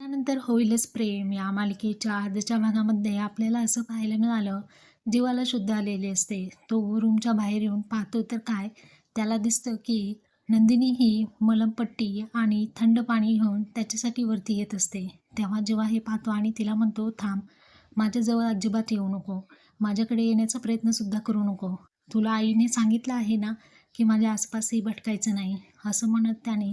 त्यानंतर होईलच प्रेम. या मालिकेच्या आजच्या भागामध्ये आपल्याला असं पाहायला मिळालं जीवाला शुद्ध आलेली असते. तो रूमच्या बाहेर येऊन पाहतो तर काय? त्याला दिसतं की नंदिनी ही मलमपट्टी आणि थंड पाणी घेऊन त्याच्यासाठी वरती येत असते. तेव्हा जेव्हा हे पाहतो आणि तिला म्हणतो थांब माझ्याजवळ अजिबात येऊ नको. माझ्याकडे येण्याचा प्रयत्नसुद्धा करू नको. तुला आईने सांगितलं आहे ना की माझ्या आसपासही भटकायचं नाही. असं म्हणत त्याने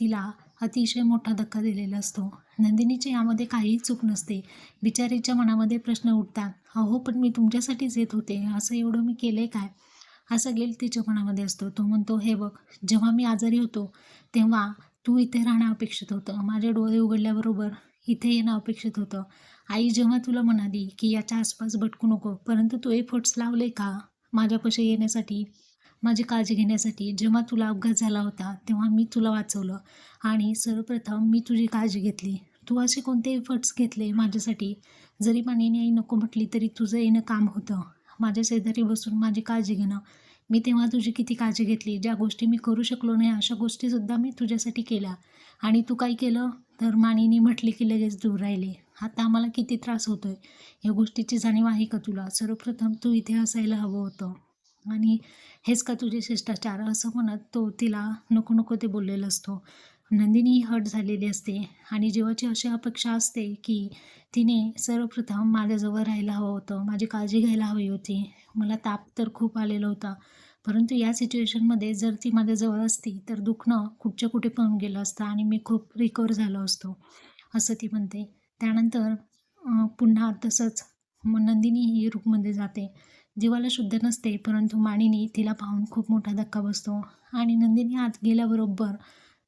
तिला अतिशय मोठा धक्का दिलेला असतो. नंदिनीच्या यामध्ये काहीही चूक नसते. बिचारीच्या मनामध्ये प्रश्न उठतात अहो पण मी तुमच्यासाठीच येत होते. असं एवढं मी केलं काय? असं गेल तिच्या मनामध्ये असतो. तो म्हणतो हे बघ जेव्हा मी आजारी होतो तेव्हा तू इथे राहणं अपेक्षित होतं. माझे डोळे उघडल्याबरोबर इथे येणं अपेक्षित होतं. आई जेव्हा तुला म्हणाली की याच्या आसपास भटकू नको परंतु तू एफर्ट्स लावले का? माझ्यापाशी येण्यासाठी माझी काळजी घेण्यासाठी जेव्हा तुला अपघात झाला होता तेव्हा मी तुला वाचवलं. आणि सर्वप्रथम मी तुझी काळजी घेतली. तू असे कोणते एफर्ट्स घेतले माझ्यासाठी? जरी मानिनी आई नको म्हटली तरी तुझं येणं काम होतं. माझ्या शेजारी बसून माझी काळजी घेणं. मी तेव्हा तुझी किती काळजी घेतली? ज्या गोष्टी मी करू शकलो नाही अशा गोष्टीसुद्धा मी तुझ्यासाठी केल्या. आणि तू काय केलं? तर माणीने म्हटले की लगेच दूर राहिले. आता आम्हाला किती त्रास होतो आहे या गोष्टीची जाणीव आहे का तुला? सर्वप्रथम तू इथे असायला हवं होतं. आणि हेच का तुझे शिष्टाचार? असं म्हणत तो तिला नको नको ते बोललेलं असतो. नंदिनी ही हट झालेली असते आणि जीवाची अशी अपेक्षा असते की तिने सर्वप्रथम माझ्याजवळ राहायला हवं होतं. माझी काळजी घ्यायला हवी होती. मला ताप तर खूप आलेला होता. परंतु या सिच्युएशनमध्ये जर ती माझ्याजवळ असती तर दुखणं कुठच्या कुठे पळून गेलं असतं आणि मी खूप रिकवर झालो असतो असं ती म्हणते. त्यानंतर पुन्हा तसंच मग नंदिनी ही रूममध्ये जाते. जीवाला शुद्ध नसते परंतु मानिनी तिला पाहून खूप मोठा धक्का बसतो. आणि नंदिनी आत गेल्याबरोबर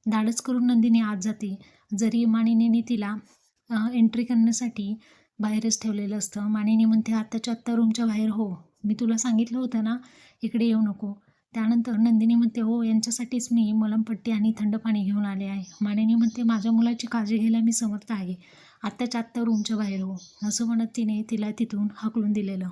धाडस करून नंदिनी आत जाते. जरी मानिनीने तिला एंट्री करण्यासाठी बाहेरच ठेवलेलं असतं मानिनी म्हणते आत्ताच्या आत्ता रूमच्या बाहेर हो. मी तुला सांगितलं होतं ना इकडे येऊ नको. त्यानंतर नंदिनी म्हणते हो यांच्यासाठीच मी मलमपट्टी आणि थंड पाणी घेऊन आले आहे. मानिनी म्हणते माझ्या मुलाची काळजी घ्यायला मी समर्थ आहे. आत्ताच्या आत्ता रूमच्या बाहेर हो. असं म्हणत तिने तिला तिथून हाकलून दिलेलं.